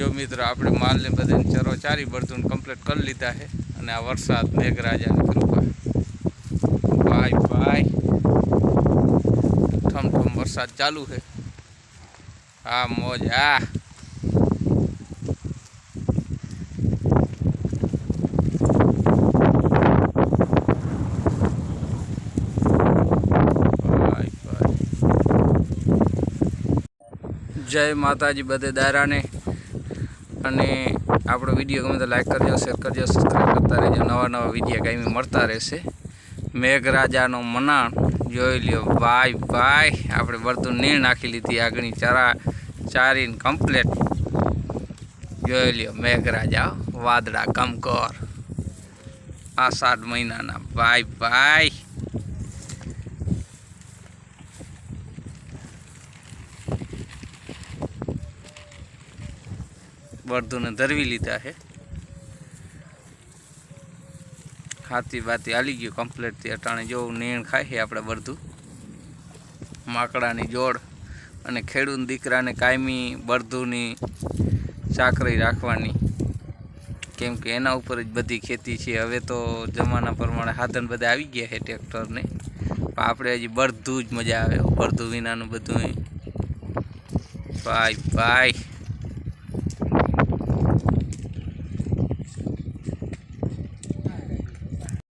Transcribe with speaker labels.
Speaker 1: જો મિત્રો, આપણે માલને બધાને ચરો ચારી બળતું કમ્પ્લીટ કરી લીધા છે અને આ વરસાદ મેઘરાજાની કૃપા. ભાઈ ભાઈ. ઠમ ઠમ વરસાદ ચાલુ છે. આ મોજ ભાઈ. જય માતાજી બધે દારાને. અને આપણો વીડિયો ગમે તો લાઈક કરજો શેર કરજો સબસ્ક્રાઈબ કરતા રહેજો. નવા નવા વિડીયા કાંઈ મળતા રહેશે. મેઘરાજાનો મનાણ જોઈ લ્યો. ભાઈ ભાઈ, આપણે બધું નીણ નાખી લીધી આગળની ચારા, ચારીને કમ્પ્લેટ જોઈ લ્યો, મેઘરાજા, વાદળા, કમકર. આષાઢ મહિનાના. ભાઈ ભાઈ. બળદુને ધરવી લીધા છે. હાથી બાતી હાલી ગયું કમ્પ્લેટથી અટાણે જેવું નીણ ખાય છે આપણે બળદું. માકડાની જોડ અને ખેડૂત દીકરાને કાયમી બળદુની ચાકરી રાખવાની. કેમ કે એના ઉપર જ બધી ખેતી છે. હવે તો જમાના પ્રમાણે સાધન બધા આવી ગયા છે ટ્રેક્ટરને. પણ આપણે હજી બળદું જ મજા આવે. બળદું વિનાનું બધું ભાઈ ભાઈ.